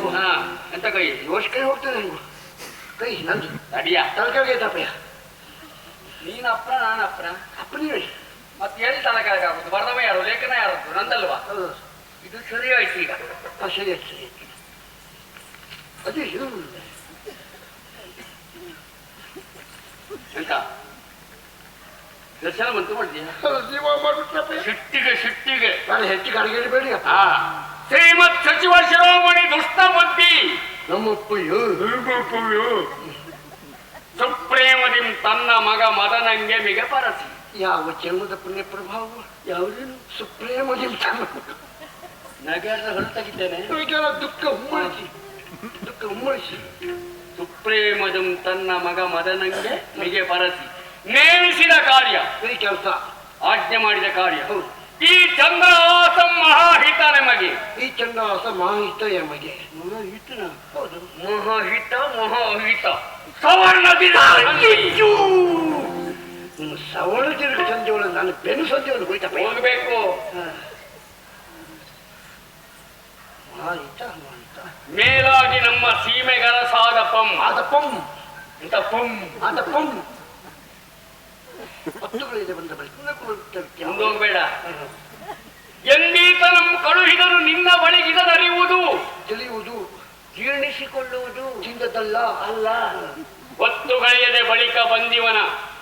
ನೀವು ಹಾ ಎಂತ ಕೈ? ಯೋಶ ಕೈ ಹೋಗ್ತದೆ ನೀವು ಕೈ ನಂದು. ಅಡಿಯ ತಲೆಕೆಳಗೆ ತಪ್ಪಯ್ಯ ನೀನ್ ಅಪ್ರ ನಾನು ಅಪ್ರ? ಅಪ್ಪನ ಹೇಳಿ. ಮತ್ತೆ ಹೇಳಿ ತಲೆ ಕೆಳಗಾಗುದು ಬರ್ದವ ಯಾರು? ಲೇಖನ ಯಾರದ್ದು? ನಂದಲ್ವಾ? ಇದು ಸರಿ ಆಯ್ತು ಈಗ. ಸರಿ ಆಯ್ತು ಸರಿ ಅದೇ ಇದು. ಎಂತ? ದರ್ಶನ ಬಂತು ಮಾಡ್ತೀಯ? ಶಿಟ್ಟಿಗೆ ಸಿಟ್ಟಿಗೆ ನಾನು ಹೆಚ್ಚಿಗೆ ಅಡಿಗೆ ಬೇಡಿ ಹಾ. ಶ್ರೀಮತ್ ಸಚಿವ ಶಿರೋಮಣಿ ದುಷ್ಟ ಬುದ್ಧಿ. ನಮ್ಮಪ್ಪಯ್ಯ. ಸುಪ್ರೇಮದಿಂ ತನ್ನ ಮಗ ಮದನಂಗೆ ಮಿಗ ಪರಸಿ ಯಾವ ಜನ್ಮದ ಪುಣ್ಯ ಪ್ರಭಾವ? ಯಾವುದೇನು ಸುಪ್ರೇಮ ತನ್ನ ಹೊರ ಹೊರತಾಗಿದ್ದೇನೆ. ದುಃಖ ಉಮ್ಮಳಿಸಿ. ದುಃಖ ಉಮ್ಮಳಿಸಿ. ಸುಪ್ರೇಮದಂ ತನ್ನ ಮಗ ಮದನಂಗೆ ಮಿಗೆ ಪರಸಿ ನೇಮಿಸಿದ ಕಾರ್ಯ. ಈ ಕೆಲಸ. ಆಜ್ಞೆ ಮಾಡಿದ ಕಾರ್ಯ. ಹೌದು. ಈ ಚಂದ್ರವಾಸ ಮಹಾಹಿತ ನಮಗೆ. ಈ ಚಂದ್ರವಾಸ ಮಹಾಹಿತ ಎಮಗೆ ಹೌದು. ಮಹಾಹಿತ ಮಹಾಹಿತ. ಸವರ್ಣ ದಿನ ಸವರ್ಣ ದಿನ ತಿರುಗಿ ಸಂಜೆ ಒಳಗೆ ನಾನು ಬೆನ್ನು ಸಂಜೆ ಒಳಗೆ ಹೋಯ್ತಪ್ಪ. ಹೋಗ್ಬೇಕು. ಮಾಹಿತ ಮಾಹಿತ ಮೇಲಾಗಿ ನಮ್ಮ ಸೀಮೆಗಳ ಪಂ ಆದಪಂ. ಅಂತ ಪಂ? ಆದಪಂ. ಕುಲಕುಲ ಮುಂದೆ ಹೋಗ್ಬೇಡ ಎಂದೀತ ನಮ್ಮ ಕಳುಹಿದರು ನಿನ್ನ ಬಳಿಗಿದರಿಯುವುದು ತಿಳಿಯುವುದು ಜೀರ್ಣಿಸಿಕೊಳ್ಳುವುದು. ಚಿಂದದಲ್ಲ ಅಲ್ಲ. ಒತ್ತುಗಳೆಯದೆ ಬಳಿಕ ಬಂದಿವನ.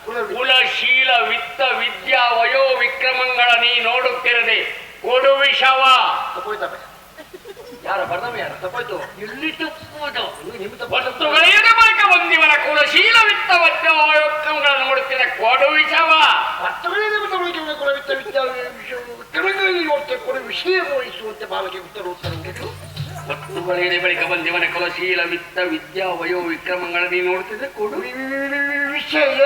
ಕುಲ ಕುಲಶೀಲ ವಿತ್ತ ವಿದ್ಯಾ ವಯೋ ವಿಕ್ರಮಗಳ ನೀ ನೋಡುತ್ತಿರದೆ. ಕೊಡು ವಿಷವ. ಯಾರ ಬರ್ದವ ಯಾರ? ತಪ್ಪೋಯ್ತು. ಎಲ್ಲಿ ತಪ್ಪೋದು ವಸ್ತುಗಳೆಯದೆ ಬಳಿಕ ಬಂದಿವನ ಕುಲಶೀಲ ವಿತ್ತ ವಿದ್ಯಾ ವಯೋ ನೋಡುತ್ತಿರ ಕೊಡು ವಿಷವ. ಕುಲವಿತ್ತ ವಿದ್ಯಾ ಕ್ರಮಗಳಲ್ಲಿ ನೋಡ್ತೇವೆ ಕೊಡ ವಿಷಯ ವಹಿಸುವಂತೆ ಬಾಲಕಿ ಉತ್ತರ ಉತ್ತರ ಉಂಟು ವಸ್ತುಗಳೆಯದೆ ಬಳಿಕ ಬಂದಿವನ ಕುಲಶೀಲ ವಿತ್ತ ವಿದ್ಯಾ ವಯೋ ವಿಕ್ರಮಗಳ ನೀ ನೋಡುತ್ತಿದ್ದೆ ಕೊಡು. ವಿಷಯ.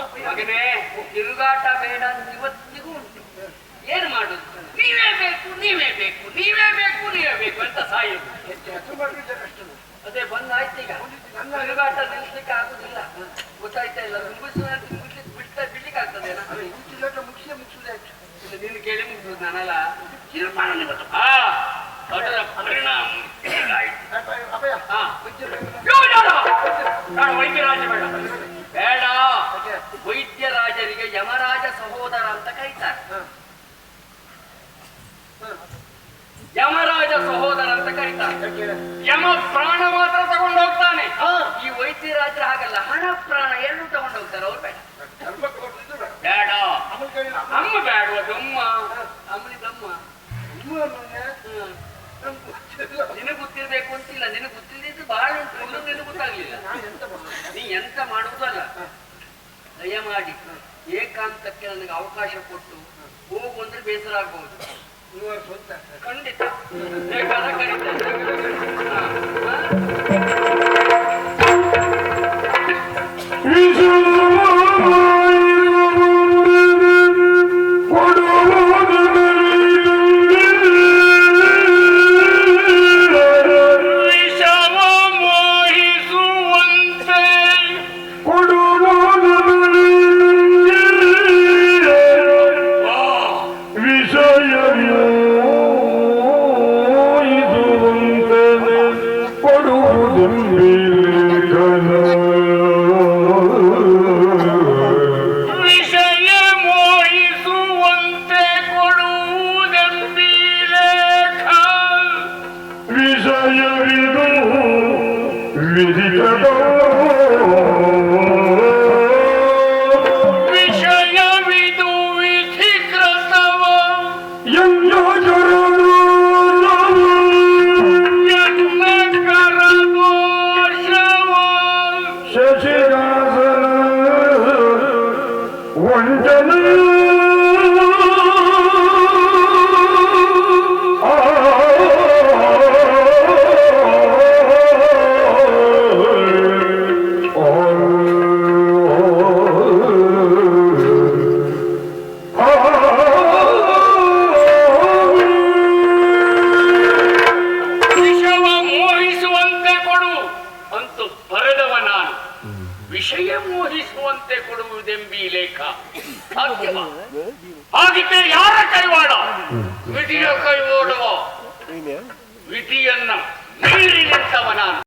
ಅಪ್ಪಯ್ಯ. ಮಗನೇ ತಿರುಗಾಟ ಬೇಡ ಇವತ್ತಿಗೂ ಉಂಟು ಏನ್ ಮಾಡುದು? ನೀವೇ ಬೇಕು ನೀವೇ ಬೇಕು ನೀವೇ ಬೇಕು ನೀವೇ ಬೇಕು ಅಂತ ಸಾಯೋದು. ಅದೇ ಬಂದಾಯ್ತು ಈಗ. ನನ್ನ ತಿರುಗಾಟ ನಿಲ್ಸ್ಲಿಕ್ಕೆ ಆಗುದಿಲ್ಲ. ಗೊತ್ತಾಯ್ತಾ ಇಲ್ಲ ಮುಗಿಸ್ಲಿಕ್ಕೆ ಬಿಡ್ತಾ ಬಿಡ್ಲಿಕ್ಕೆ ಆಗ್ತದೆ ಮುಗಿಸಿ ಮುಗಿಸುದೇ ಆಯ್ತು ಇದು ನೀನು ಕೇಳಿ ಮುಗಿಸುದು ನಾನಲ್ಲ. ತೀರ್ಮಾನ ಅದರ ಪರಿಣಾಮ. ಯೋ, ಬೇಡ. ಬೇಡ, ವೈದ್ಯರಾಜ ಬೇಡ ಬೇಡ ವೈದ್ಯರಾಜರಿಗೆ ಯಮರಾಜ ಸಹೋದರ ಅಂತ ಕರೀತಾರೆ. ಯಮರಾಜ ಸಹೋದರ ಅಂತ ಕರೀತಾರೆ ಯಮ ಪ್ರಾಣ ಮಾತ್ರ ತಗೊಂಡೋಗ್ತಾನೆ ಈ ವೈದ್ಯರಾಜರ ಹಾಗಲ್ಲ ಹಣ ಪ್ರಾಣ ಎರಡು ತಗೊಂಡು ಹೋಗ್ತಾರೆ ಅವ್ರು ಬೇಡ ನನಗೆ ಅವಕಾಶ ಕೊಟ್ಟು ಹೋಗು ಅಂದ್ರೆ ಬೇಸರ ಆಗ್ಬಹುದು ಇವರು ಸ್ವಂತ. ಖಂಡಿತ. ಬೇಕಾದ. Jesus. ಮೋಹಿಸುವಂತೆ ಕೊಡುವುದೆಂಬಿ ಲೇಖ ಸಾಧ್ಯವ ಹಾಗಿದ್ದರೆ ಯಾರ ಕೈವಾಡ ವಿಧಿಯ ಕೈವಾಡುವ ವಿಧಿಯನ್ನ ಮೀರಿ ನಿಂತವ ನಾನು